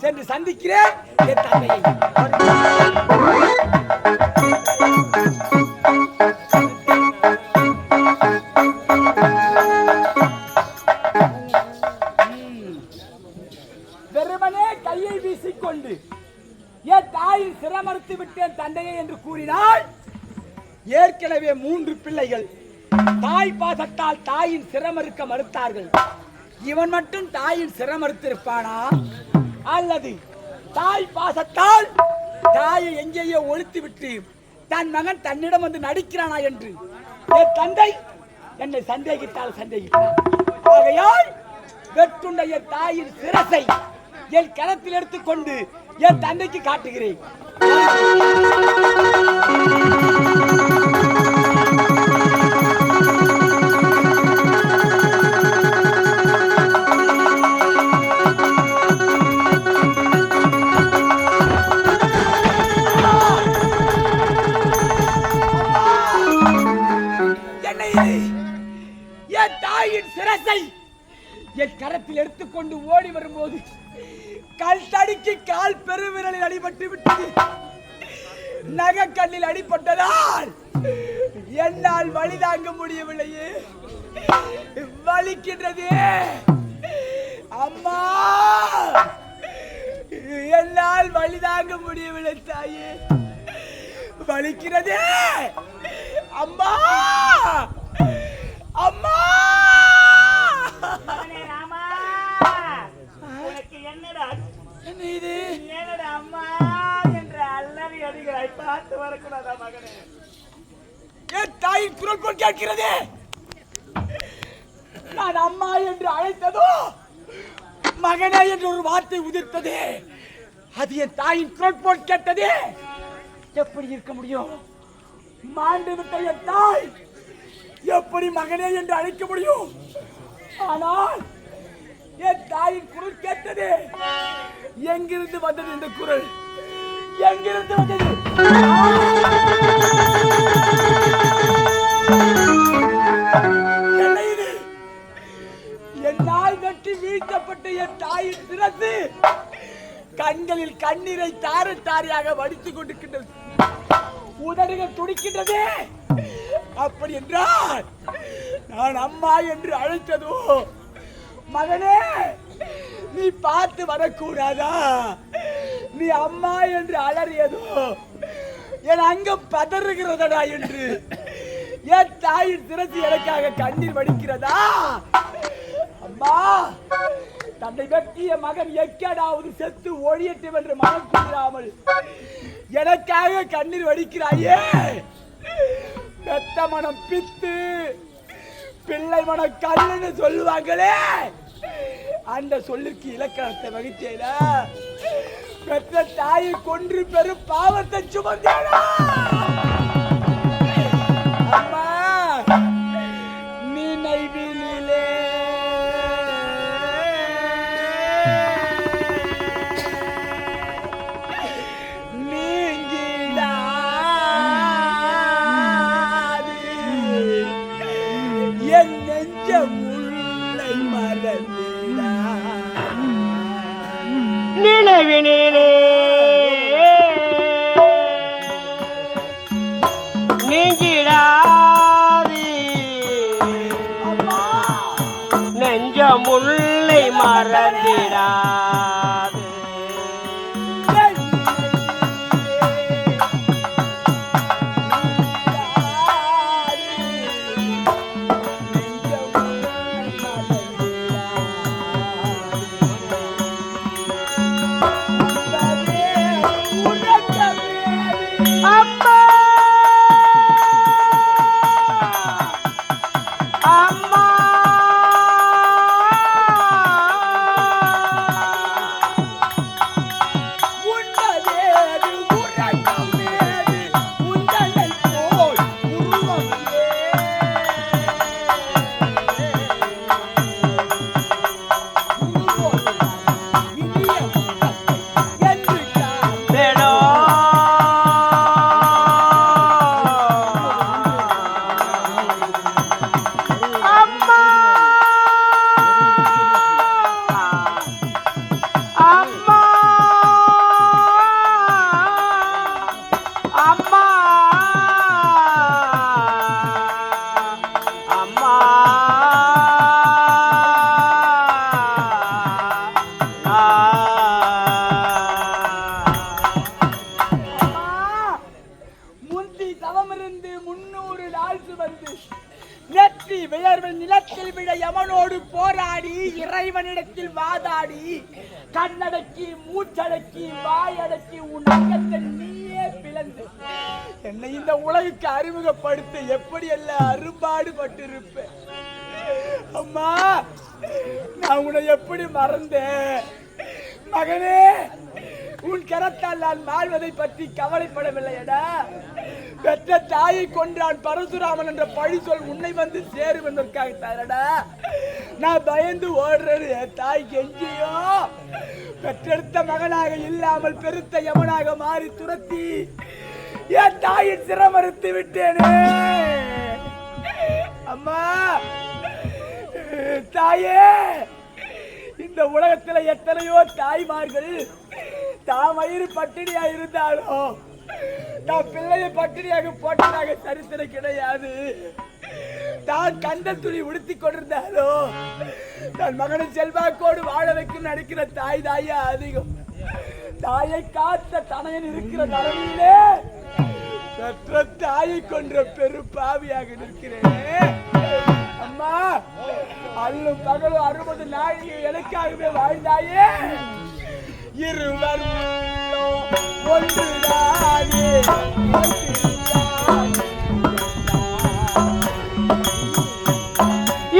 சென்று சந்திக்கிறேன். என் தந்தையை. வெறுமனே கையை வீசிக்கொண்டு என் தாயின் சிரமறுத்து விட்டேன் தந்தையை என்று கூறினால் ஏற்கனவே மூன்று பிள்ளைகள் தாய் பாசத்தால் தாயின் சிரமறுக்க மறுத்தார்கள். இவன் மட்டும் தாயின் சிரமறுத்திருப்பானா? அல்லது தாய் பாசத்தால் தாயை எங்கேயோ ஒழித்து விட்டு தன் மகன் தன்னிடம் வந்து நடிக்கிறானா என்று. என் தந்தை என்னை சந்தேகித்தால் சந்தேகித்தார் ஆகையால் வெற்றுண்ட என் தாயின் சிரசை என் கரத்தில் எடுத்துக்கொண்டு என் தந்தைக்கு காட்டுகிறேன். எடுத்துக்கொண்டு ஓடி வரும்போது கல் தடுக்கி கால் பெருவிரலில் அடிபட்டு விட்டது. நகக்கண்ணில் அடிபட்டதால் என்னால் வழி தாங்க முடியவில்லையே. வலிக்கின்றதே. அம்மா! என்னால் வழி தாங்க முடியவில்லை தாயே. வலிக்கிறதே. அம்மா மகனே ராமா உனக்கு என்னடா என்ன இது என்னடா அம்மா என்ற அல்லறி அடிகளை பார்த்து வரக்கூடாதா மகனே என் தாயின் குரல் போல் கேட்கிறது. நான் அம்மா என்று அழைத்ததோ மகனே என்று ஒரு வார்த்தை உதிர்த்ததே. அது என் தாயின் குரல் போல் கேட்டதே. எப்படி இருக்க முடியும்? மாண்டு விட்ட என் தாய் எப்படி மகனே என்று அழைக்க முடியும்? ஆனால் என் தாயின் குரல் கேட்டதே எங்கிருந்து வந்தது இந்த குரல்? எங்கிருந்து வந்தது? கண்களில் கண்ணீரை தாறு தாரியாக வடித்துக் கொண்டிருக்கின்றது. உதடுகள் துடிக்கின்றதே. அப்படி என்றால் நான் அம்மா என்று அழைத்ததோ? மகனே நீ பார்த்து வரக்கூடாதா? நீ அம்மா என்று அலறியதோ? என் அங்கம் பதறுகிறதடா என்று. என் தாயின் திறந்து எனக்காக கண்ணீர் வடிக்கிறதா? அம்மா தன்னை வெட்டிய மகன் எக்கடாவது செத்து ஒழியட்டும் என்று மனம் கூறாமல் எனக்காக கண்ணீர் வடிக்கிறாயே. பெத்த மனம் பித்து பிள்ளை மனம் கல்லுன்னு சொல்லுவாங்களே. அந்த சொல்லுக்கு இலக்கணத்தை வகித்தேனா? பெற்ற தாயை கொன்று பெரும் பாவத்தை சுமந்தேனா? நீங்கிடாது. நெஞ்ச முல்லை மறந்திடாது முன்னூறு நாள் வந்து நெற்றி விழர்வு நிலத்தில் விட எவனோடு போராடி இறைவனிடத்தில் வாதாடி கண்ணடக்கி மூச்சடக்கி வாயடக்கி உன் அங்கத்தை நீயே பிளந்து. என்னை இந்த உலகுக்கு அறிமுகப்படுத்த எப்படி எல்லாம் அரும்பாடு பட்டிருப்பேன் அம்மா நான் உன்னை எப்படி மறந்தேன்? மகனே உன் கரத்தால் நான் வாழ்வதை பற்றி கவலைப்படவில்லையடா பெற்ற தாயை கொன்றான் பரசுராமன் என்ற பழி சொல் உன்னை வந்து சேரும் என்பதற்காக தரடா நான் பயந்து ஓடுறது என் தாய் கெஞ்சியோ பெற்றெடுத்த மகனாக இல்லாமல் பெருத்த யமனாக மாறி துரத்தி என் தாயின் சிரமறுத்து விட்டேனே. அம்மா தாயே இந்த உலகத்தில் எத்தனையோ தாய்மார்கள் தான் வயிறு பட்டினியா இருந்தாலும் தான் பிள்ளையை பட்டினியாக போட்டதாக சரித்திரம் கிடையாது. தான் கண்ட துணி உடுத்தி கொண்டிருந்தாலும் தன் மகனை செல்வாக்கோடு வாழ வைக்கும் நடிக்கிற தாய் தாயா அதிகம். தாயை காத்த தனையன் இருக்கிற தரவிலே பெற்ற தாயை கொன்ற பெரு பாவியாக நிற்கிறேன். அம்மா அல்லும் பகலும் அறுபது நாழிகை எனக்காகவே வாழ்ந்தாயே. இருவர் ஒன்றுதானே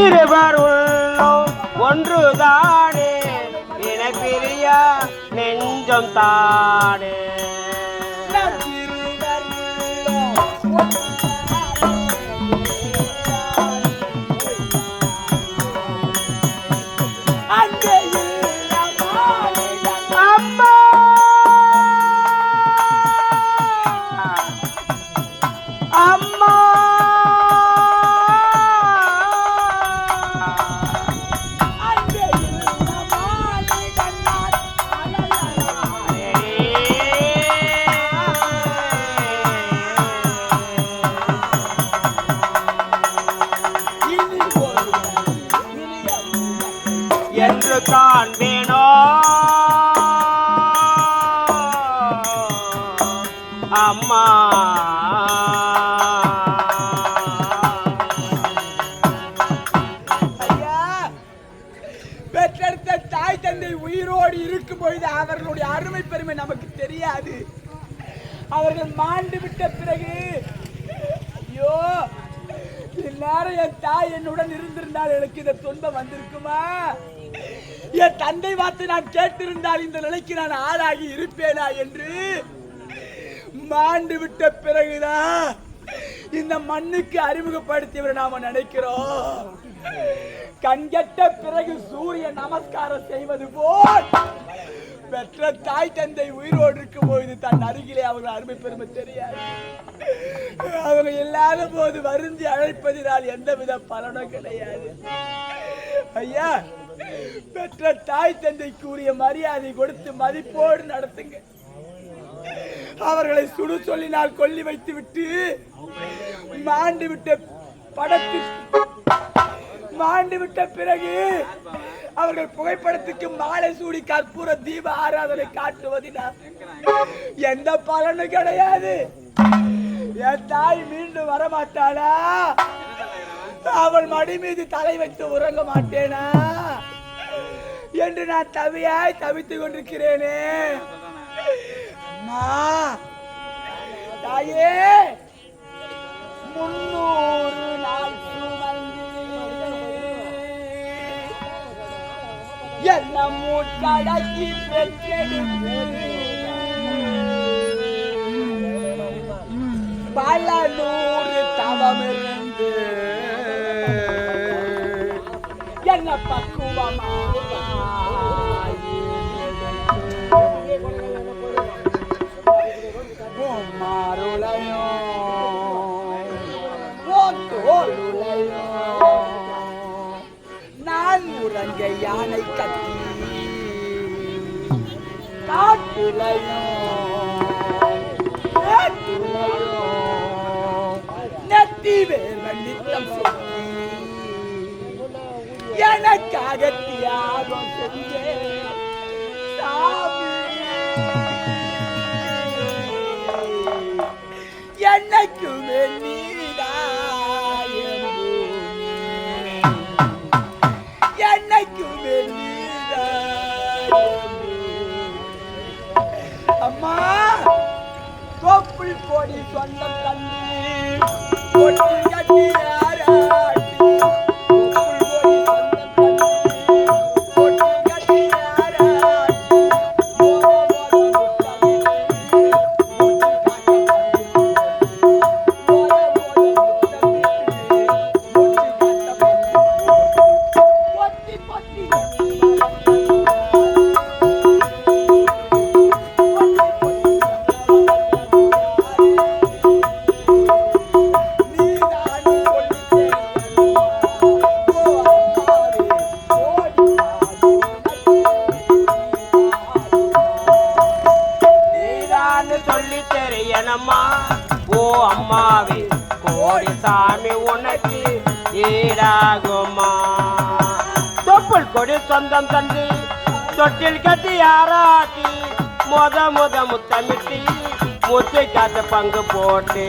இருவர் உள்ளோ ஒன்றுதானே இனப்பிரிய நெஞ்சம் தானே. விட்ட பிறகு ஐயோ இந்நேரம் என் தாய் என்னுடன் இருந்திருந்தால் எனக்கு இந்த துன்பம் வந்திருக்குமா? என் தந்தை வார்த்தை நான் கேட்டிருந்தால் இந்த நிலைக்கு நான் ஆளாகி இருப்பேனா என்று மாண்டு விட்ட பிறகுதான் இந்த மண்ணுக்கு அறிமுகப்படுத்தியவர் நாம நினைக்கிறோம். கண்கட்ட பிறகு சூரிய நமஸ்காரம் செய்வது போல் பெற்ற தாய் தந்தை உயிரோடு இருக்கும் போது தன் அருகிலே அவர்கள் அருமை பெருமை தெரியாது. அவங்க இல்லாத போது வருந்தி அழைப்பதினால் எந்தவித பலனும் கிடையாது. ஐயா பெற்ற தாய் தந்தைக்கு உரிய மரியாதை கொடுத்து மதிப்போடு நடத்துங்க. அவர்களை சுடு சொல்லினால் கொல்லி வைத்து விட்டு மாண்டு விட்ட படத்தில் மாண்டு விட்ட பிறகு அவர்கள் புகைப்படத்துக்கு மாலை சூடி கற்பூர தீப ஆராதனை காட்டுவதினால் எந்த பலனும் கிடையாது. என் தாய் மீண்டும் வரமாட்டாளா? அவள் மடி மீது தலை வைத்து உறங்க மாட்டேனா? என்று நான் தவியாய் தவித்துக் கொண்டிருக்கிறேனே. அம்மா தாயே முன்னூறு நாள் என்ன மூட்டடக்கி பெற்றெடுத்து பல நூறு தவமிருந்து என்ன பக்குவமா? நான் உறங்க யானை கட்டி எனக்காக தியாகம் செஞ்சே என்னைக்குமே நீதான் என்னைக்குமே நீ கோப்புள் கோடி சொந்தம் தண்ணி ஈடாகுமா தொப்புள் கொடி சொந்தம் தந்து தொட்டில் கட்டி ஆராட்டி முத முத முத்தமிட்டி முத்தை காத்து பங்கு போட்டு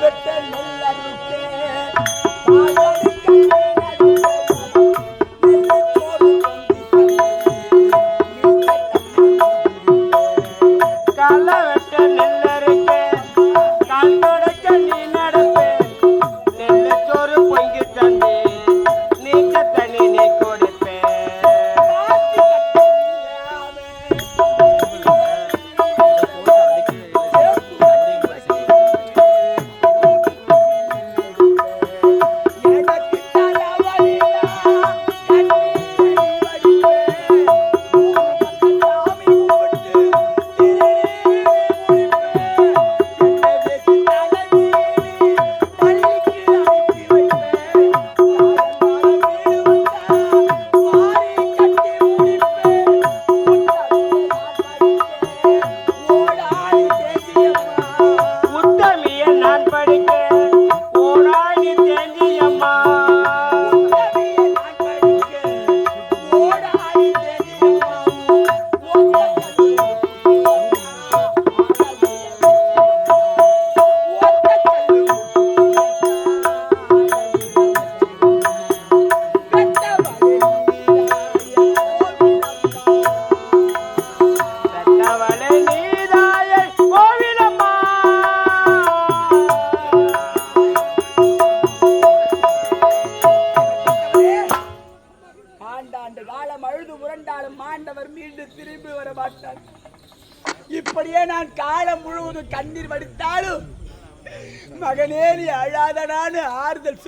வெட்ட நெல் அறுத்து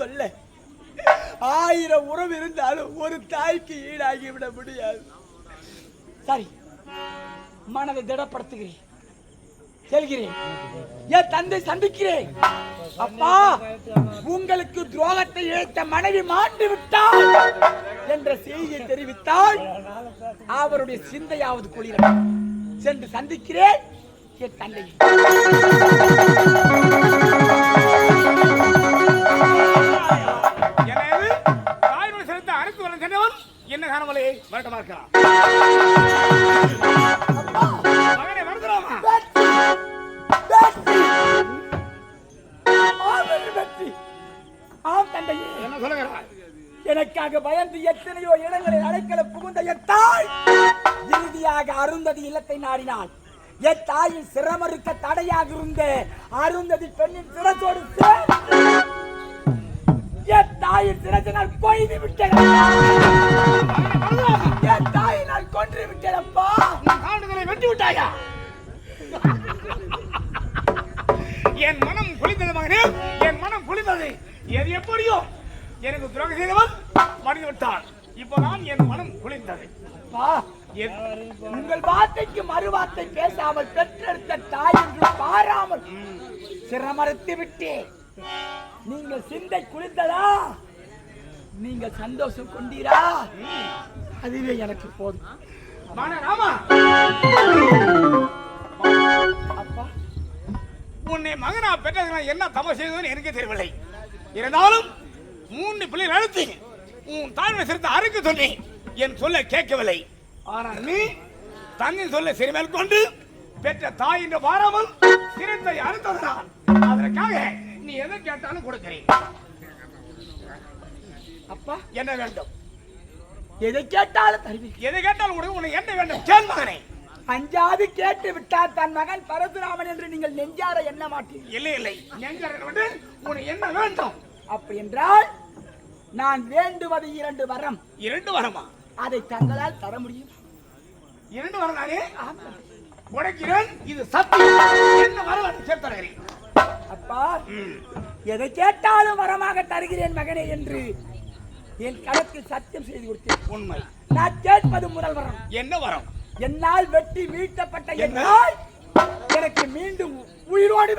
சொல்ல. ஆயிரம் உறவு இருந்தாலும் ஒரு தாய்க்கு ஈடாகி விட முடியாது. சரி மனதை திடப்படுத்துகிறேன். செல்கிறேன். என் தந்தை சந்திக்கிறேன். அப்பா உங்களுக்கு துரோகத்தை இழைத்த மனைவி மாண்டு விட்டால் என்ற செய்தியை தெரிவித்தால் அவருடைய சிந்தையாவது குளிர சென்று சந்திக்கிறேன். என் தந்தை என்ன காரணமலை வரட்டமா இருக்கிறான் மகனை வருகிறாமா வெற்றி! ஆம் தந்தையே என்ன சொல்லுகிறாய் எனக்காக பயந்து எத்தனையோ இடங்களில் அடைக்கல புகுந்த என் தாய் இறுதியாக அருந்ததி இல்லத்தை நாடினாள். என் தாயின் சிரமறுக்க தடையாக இருந்த அருந்ததி பெண்ணின் சிரசோடு சேர்த்து என் தாயின் நான் கொய்து விட்டேன் என் தாயை நான் கொன்று விட்டேன் அப்பா உன் காண்டுகளை வெட்டி விட்டாயா? என் மனம் குளித்தது மகனே. என் மனம் குளித்தது எது எப்படியோ எனக்கு துரோகம் செய்தவன் மடிந்து விட்டான் இப்போ நான் என் மனம் என் உங்கள் வார்த்தைக்கு மறு வார்த்தை பேசாமல் பெற்றெடுத்த தாய் என்று பாராமல் சிரமறுத்து விட்டேன். நீங்கள் சிந்தை குளித்ததா நீங்கள் சந்தோஷம் கொண்டீரா? அதுவே எனக்கு போதும். உன்னை மகனா பெற்றதுக்கு நான் என்ன தவறு செய்ததுன்னு எனக்கே தெரியவில்லை. இருந்தாலும் மூன்று பிள்ளைகள் அழுத்தி உன் தாழ்மை சிறுத்தை அறுக்க சொன்னேன். என் சொல்ல கேட்கவில்லை. ஆனால் நீ தன்னின் சொல்ல சிறுமேல் கொண்டு பெற்ற தாய் என்று வாராமல் சிறுத்தை அறுத்ததுதான் அதற்காக நீ எதை கேட்டாலும் கொடுக்கிறேன். அப்பா. என்ன வேண்டும்? எதை கேட்டாலும் தருவீர்கள் எதை கேட்டாலும் கொடுக்க உனக்கு என்ன வேண்டும்? கேள் மகனே. அஞ்சாது கேட்டு விட்டார் தன் மகன் பரசுராமன் என்று நீங்கள் நெஞ்சார எண்ண மாட்டீர்கள். இல்லை இல்லை. நெஞ்சரன் வந்து உனக்கு என்ன வேண்டும்? அப்படி என்றால் நான் வேண்டுவது இரண்டு வரம். இரண்டு வரமா? அதை தங்களால் தர முடியும். இரண்டு வரம் நானே. உடைக்கிறேன். இது சத்தியம். என்ன வரம் சேர்த்தருகிறேன் அப்பா எதை கேட்டாலும் வரமாக தருகிறேன் மகனே என்று என் கணக்கில் சத்தியம் செய்து கொடுத்தேன். உண்மை. நான் கேட்பது முதல் வரம். என்ன வரம்? என்னால் வெட்டி மீட்டப்பட்ட என் என்ன? நாய் எனக்கு மீண்டும் உயிரோடு.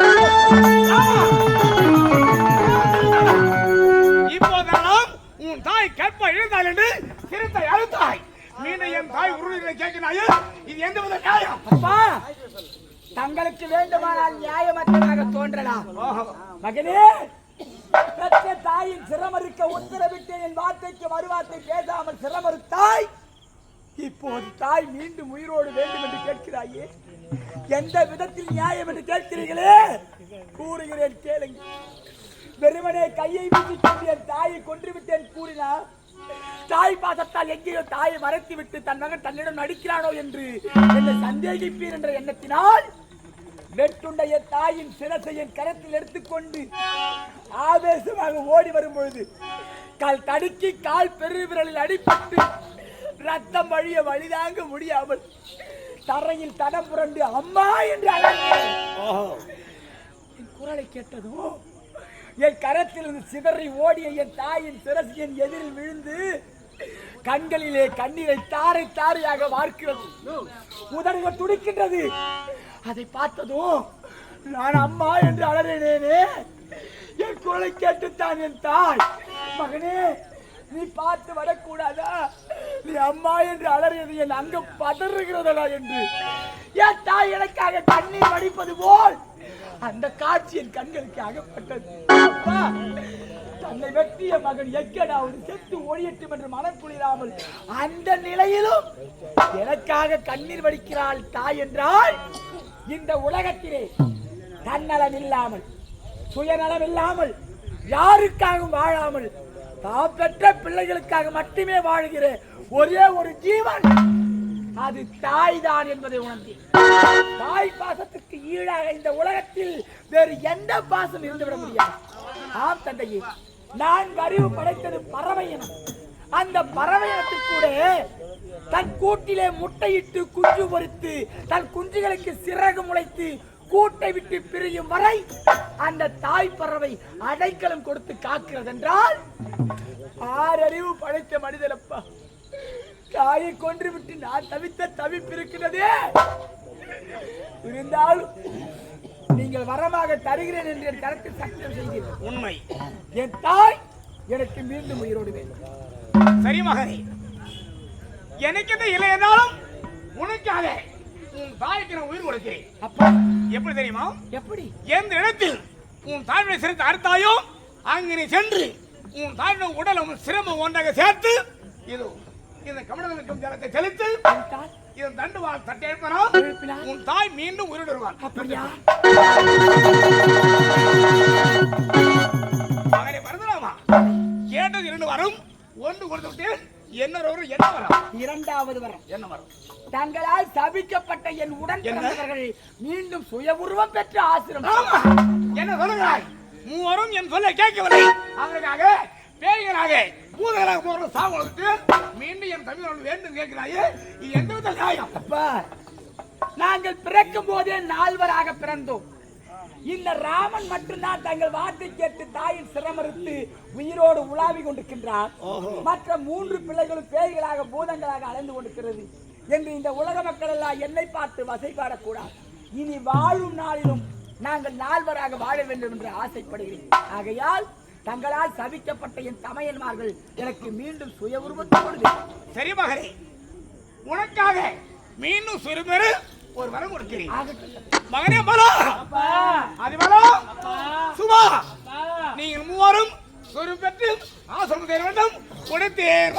இப்போதெல்லாம் உன் தாய் கற்ப இழந்தாள் என்று சிறுத்தை அழுத்தாய் மீண்டும் என் தாய் உருளை கேட்கிறாயே இது எந்த வித நியாயம்? அப்பா தங்களுக்கு வேண்டுமானால் நியாயமற்றதாக தோன்றலாம். மகனே பெற்ற தாயின் சிரமறுக்க உத்தரவிட்டு என் வார்த்தைக்கு மறுவார்த்தை பேசாமல் சிரமறுத்தாய். இப்போது தாய் மீண்டும் உயிரோடு வேண்டும் என்று கேட்கிறாயே. எந்த விதத்தில் நியாயம் என்று கேட்கிறீர்களே? கூறுகிறேன் கேளுங்க வெறுமனே கையை வீசி கொண்டு என் தாயை கொன்று விட்டேன் கூறினார் தாய் பாசத்தால் எங்கேயோ தாயை மறைத்து விட்டு தன் மகன் தன்னிடம் நடிக்கிறானோ என்று என்னை சந்தேகிப்பீர் என்ற எண்ணத்தினால் வெட்டுண்ட என் தாயின் சிரசை என் கரத்தில் எடுத்துக்கொண்டு ஆவேசமாக ஓடி வரும் பொழுது கால் தடுக்கி கால் பெருவிரலில் அடிபட்டு ரத்தம் வழிய வழிதாங்க முடியாமல் தரையில் தடம் புரண்டு அம்மா என்று அழைத்தேன். என் குரலை கேட்டதும் என் கரத்திலிருந்து சிதறி ஓடிய என் தாயின் சிரசு என் எதிரில் விழுந்து கண்களிலே கண்ணீரை தாரை தாரையாக வார்க்கிறது. உதடுகள் துடிக்கின்றது. அதை பார்த்ததும் நான் அம்மா என்று அலறினேனே. என் குரலை கேட்டுத்தான் என் தாய். மகனே நீ பார்த்து வரக்கூடாதா? நீ அம்மா என்று அலறியது என் அங்கம் பதறுகிறதா என்று. என் தாய் எனக்காக கண்ணீர் வடிப்பது போல் அந்த காட்சி என் கண்களுக்கு அகப்பட்டது. அப்பா, அந்த வெட்டிய மகன் எக்கடாவது செத்து ஒழியட்டும் என்று மனம் குளிராமல் அந்த நிலையிலும் எனக்காக கண்ணீர் வடிக்கிறாள் தாய் என்றால் இந்த உலகத்திலே தன்னலம் இல்லாமல் சுயநலம் இல்லாமல் யாருக்காகவும் வாழாமல் தான் பெற்ற பிள்ளைகளுக்காக மட்டுமே வாழ்கிற ஒரே ஒரு ஜீவன் அது தாய் தான் என்பதை உணர்ந்தேன் தாய் பாசத்துக்கு ஈடாக இந்த உலகத்தில் வேறு எந்த பாசம் இருந்துவிட முடியாது. ஆம் தந்தையே நான் அறிவு படைத்தது பறவை இனம் அந்த பறவை கூட தன் கூட்டிலே முட்டையிட்டு குஞ்சு பொறித்து தன் குஞ்சுகளுக்கு சிறகு முளைத்து கூட்டை விட்டு பிரியும் வரை அந்த தாய் பறவை அடைக்கலம் கொடுத்து காக்கிறது என்றால் ஆறறிவு படைத்த மனிதனப்பா. தாயை கொன்று விட்டு நான் தவித்த தவிப்பு இருக்கிறதே இருந்தாலும் நீங்கள் வரமாக தருகிறேன் என்று என் கருத்தில் சத்தியம் செய்கிறேன். உண்மை. என் தாய் எனக்கு மீண்டும் உயிரோடு வேண்டும். சரி மகனே. எனக்கு எந்த இல்லை என்றாலும் உனக்காக உன் தாய்க்கு நான் உயிர் கொடுக்கிறேன். அப்பா. எப்படி தெரியுமா? எப்படி? எந்த இடத்தில் உன் தாய்மை சிறுத்தை அறுத்தாயோ அங்கு சென்று உன் தாய்மை உடலும் சிரமம் ஒன்றாக சேர்த்து இது இந்த கமலத்திற்கும் ஜலத்தை செலுத்து இதன் தண்டு வாழ் தட்டை எழுப்பினா எழுப்பினால்? உன் தாய் மீண்டும் உயிரிடுவார் அப்படியா? மகனை மறந்துடாமா கேட்டது இரண்டு வரும் ஒன்று கொடுத்து விட்டு இன்னொரு ஒரு என்ன வரும். இரண்டாவது வரம். என்ன வரும்? தங்களால் சபிக்கப்பட்ட என் உடன் என்ன? பிறந்தவர்கள் மீண்டும் சுய உருவம் பெற்று ஆசிரம். என்ன சொல்லுகிறாய்? மூவரும் என் சொல்ல கேட்கவில்லை. அதற்காக பேய்களாக பூதகளாக போற சாவுகளுக்கு மீண்டும் என் தமிழ் வேண்டும் கேட்கிறாயே இது எந்த வித நியாயம்? அப்பா நாங்கள் பிறக்கும் போதே நால்வராக பிறந்தோம். இந்த ராமன் மட்டும்தான் தங்கள் வார்த்தை கேட்டு தாயின் சிரமறுத்து உயிரோடு உலாவி கொண்டிருக்கின்றார். மற்ற மூன்று பிள்ளைகளும் பேய்களாக பூதங்களாக அலைந்து கொண்டிருக்கிறது. என்று இந்த உலக மக்கள் எல்லாம் என்னை பார்த்து வசைபாடக்கூடாது இனி வாழும் நாளிலும் நாங்கள் நால்வராக வாழ வேண்டும் என்று ஆசைப்படுகிறேன். ஆகையால் தங்களால் சபிக்கப்பட்ட என் தமையன்மார்கள் எனக்கு மீண்டும் சுய உருவத்தோடு. சரி மகனே உனக்காக மீண்டும் சிறுபெரு ஒரு வரம் கொடுக்கிறேன். மகனே பலா அப்பா! சுபா அப்பா! நீங்கள் மூவரும் சொரு பெற்று ஆசிரமம் தேர வேண்டும். கொடுத்தேன்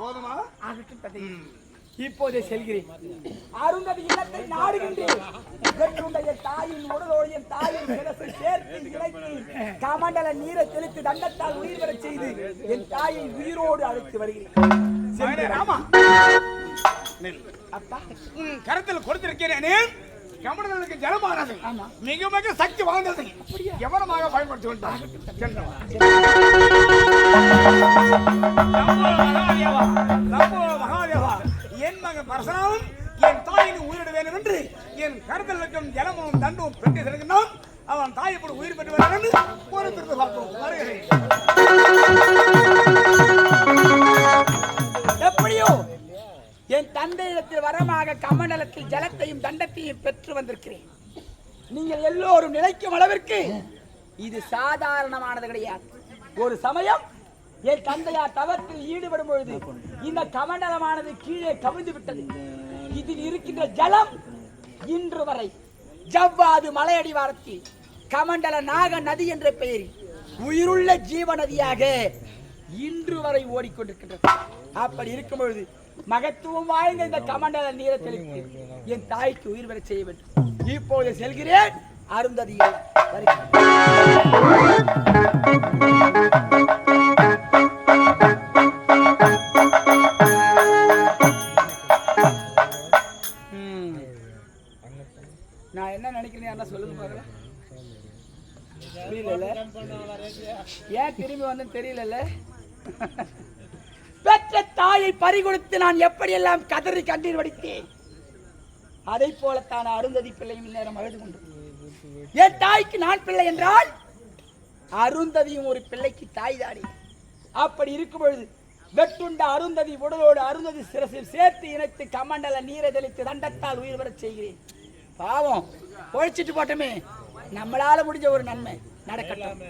போதுமா? ஆகட்டும் இப்போதே செல்கிறேன். அருந்ததி இல்லத்தை நாடுகின்றேன். பெற்றுடைய தாயின் உடலோடு என் தாயின் சிரசை சேர்த்து இணைத்து கமண்டல நீரை தெளித்து தண்டத்தால் உயிர் பெறச் செய்து என் தாயை உயிரோடு அழைத்து வருகிறேன். நெல். அப்பா. கருத்தில் கொடுத்திருக்கிறேனே கமலனுக்கு ஜலமானது. ஆமா. மிக மிக சக்தி வாய்ந்தது. கவனமாக பயன்படுத்தி கொண்டார் சென்றவா. என் என் தாயின் உயிரிட வேண்டும் என்று என் கருத்தில் இருக்கும் ஜலமும் தண்டும் பெற்று செல்கின்றான் அவன் தாயை போல உயிர் பெற்று வேண்டும் என்று பொறுத்திருந்து பார்த்தோம் வருகிறேன் எப்படியோ என் தந்தையிடத்தில் வரமாக கமண்டலத்தில் ஜலத்தையும் தண்டத்தையும் பெற்று வந்திருக்கிறேன். நீங்கள் எல்லோரும் நினைக்கும் அளவிற்கு இது சாதாரணமானது கிடையாது. ஒரு சமயம் என் தந்தையார் தவத்தில் ஈடுபடும் பொழுது இந்த கமண்டலமானது கீழே கவிழ்ந்து விட்டது. இதில் இருக்கின்ற ஜலம் இன்று வரை ஜவ்வாது மலையடிவாரத்தில் கமண்டல நாக நதி என்ற பெயரில் உயிருள்ள ஜீவ நதியாக இன்று வரை ஓடிக்கொண்டிருக்கின்றது. அப்படி இருக்கும் பொழுது மகத்துவம் வாய்ந்த இந்த கமண்டல நீரை தெளித்து என் தாய்க்கு உயிர் பெறச் செய்ய வேண்டும். இப்போது செல்கிறேன் அருந்ததியை வருகிறேன். சொல்லுங்க புரியல ஏன் திரும்பி வந்து தெரியல பெற்ற தாயை பறிகொடுத்து நான் எப்படியெல்லாம் கதறி கண்ணீர் வடித்தேன்? அதை போலத்தான் அருந்ததி பிள்ளையும் நேரம் அழுது கொண்டு என் தாய்க்கு நான் பிள்ளை என்றால் அருந்ததியும் ஒரு பிள்ளைக்கு தாய் தாடி அப்படி இருக்கும் பொழுது வெட்டுண்ட அருந்ததி உடலோடு அருந்ததி சிரசில் சேர்த்து இணைத்து கமண்டல நீரை தெளித்து தண்டத்தால் உயிர் வரச் செய்கிறேன். பாவம். பொழைச்சிட்டு போட்டோமே. நம்மளால முடிஞ்ச ஒரு நன்மை. நடக்கட்டும்.